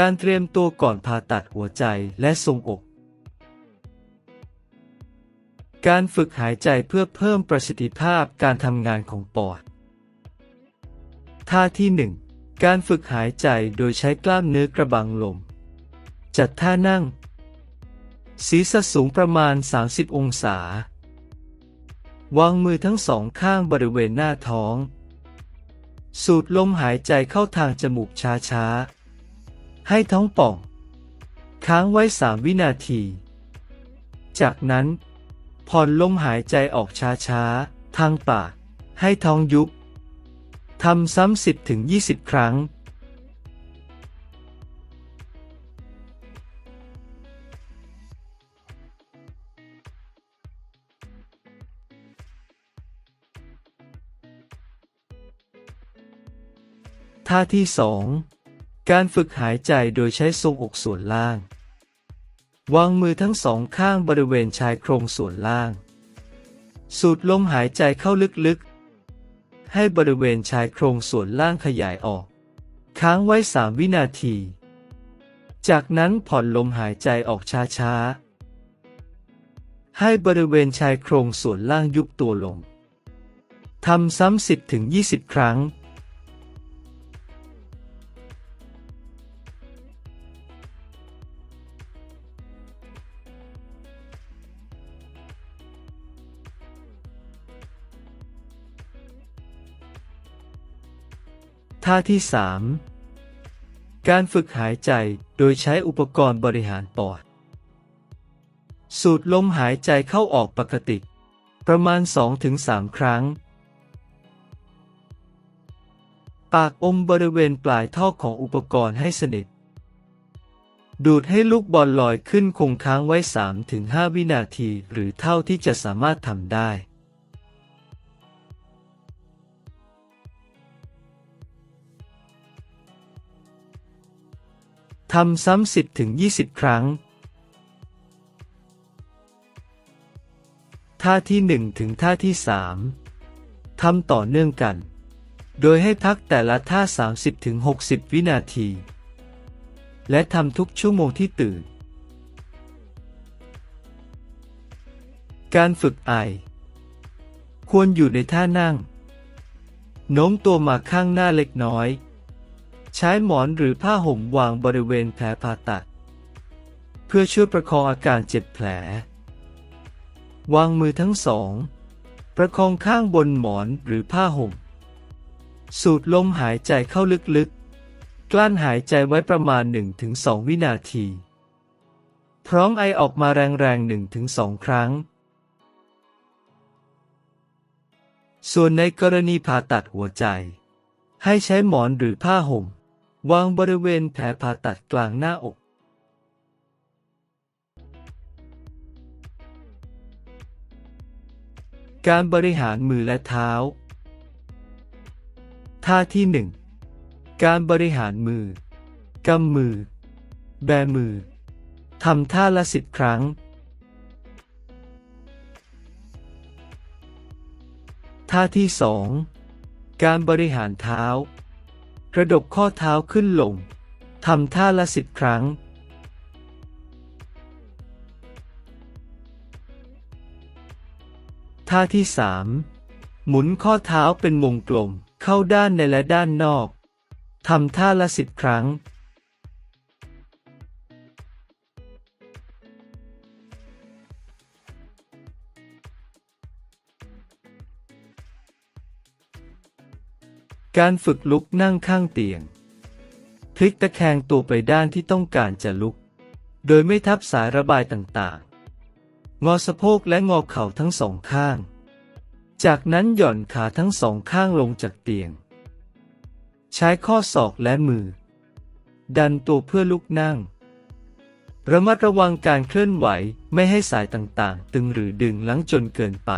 การเตรียมตัวก่อนผ่าตัดหัวใจและทรงอก การฝึกหายใจเพื่อเพิ่มประสิทธิภาพการทำงานของปอด ท่าที่ 1 การฝึกหายใจโดยใช้กล้ามเนื้อกระบังลม จัดท่านั่ง ศีรษะสูงประมาณ 30 องศา วางมือทั้งสองข้างบริเวณหน้าท้อง สูดลมหายใจเข้าทางจมูกช้าๆ ให้ท้องป่อง ค้างไว้3วินาที จากนั้น ผ่อนลมหายใจออกช้าๆ ทางปาก ให้ท้องยุบ ทำซ้ำ10ถึง20ครั้ง ท่าที่สอง การฝึกหายใจโดยใช้ทรงอกส่วนล่าง วางมือทั้งสองข้างบริเวณชายโครงส่วนล่าง สูดลมหายใจเข้าลึกๆ ให้บริเวณชายโครงส่วนล่างขยายออก ค้างไว้3วินาที จากนั้นผ่อนลมหายใจออกช้าๆ ให้บริเวณชายโครงส่วนล่างยุบตัวลง ทำซ้ำ 10ถึง20 ครั้ง ท่าที่ 3 การฝึกหายใจโดยใช้อุปกรณ์บริหารปอด สูดลมหายใจเข้าออกปกติ ประมาณ 2-3 ครั้ง ปากอมบริเวณปลายท่อของอุปกรณ์ให้สนิท ดูดให้ลูกบอลลอยขึ้นคงค้างไว้ 3-5 วินาที หรือเท่าที่จะสามารถทำได้ ทำซ้ำ10ถึง20ครั้ง ท่าที่1ถึงท่าที่3ทำต่อเนื่องกัน โดยให้พักแต่ละท่า 30ถึง60วินาที และทำทุกชั่วโมงที่ตื่น การฝึกไอ ควรอยู่ในท่านั่ง โน้มตัวมาข้างหน้าเล็กน้อย ใช้หมอนหรือผ้าห่มวางบริเวณแผลผ่าตัด เพื่อช่วยประคองอาการเจ็บแผล วางมือทั้งสอง ประคองข้างบนหมอนหรือผ้าห่ม สูดลมหายใจเข้าลึกๆ กลั้นหายใจไว้ประมาณ 1-2 วินาที พร้อมไอออกมาแรงๆ 1-2 ครั้งส่วนในกรณีผ่าตัดหัวใจ ให้ใช้หมอนหรือผ้าห่ม วางบริเวณแผลผ่าตัดกลางหน้าอกการบริหารมือและเท้า ท่าที่หนึ่งการบริหารมือ กำมือ แบมือ ทำท่าละสิบครั้ง ท่าที่สองการบริหารเท้า กระดกข้อเท้าขึ้นลง ทำท่าละสิบครั้ง ท่าที่สามหมุนข้อเท้าเป็นวงกลม เข้าด้านในและด้านนอก ทำท่าละสิบครั้ง การฝึกลุกนั่งข้างเตียง พลิกตะแคงตัวไปด้านที่ต้องการจะลุก โดยไม่ทับสายระบายต่างๆ งอสะโพกและงอเข่าทั้งสองข้าง จากนั้นหย่อนขาทั้งสองข้างลงจากเตียง ใช้ข้อศอกและมือ ดันตัวเพื่อลุกนั่ง ระมัดระวังการเคลื่อนไหวไม่ให้สายต่างๆ ตึงหรือดึงลังจนเกินไป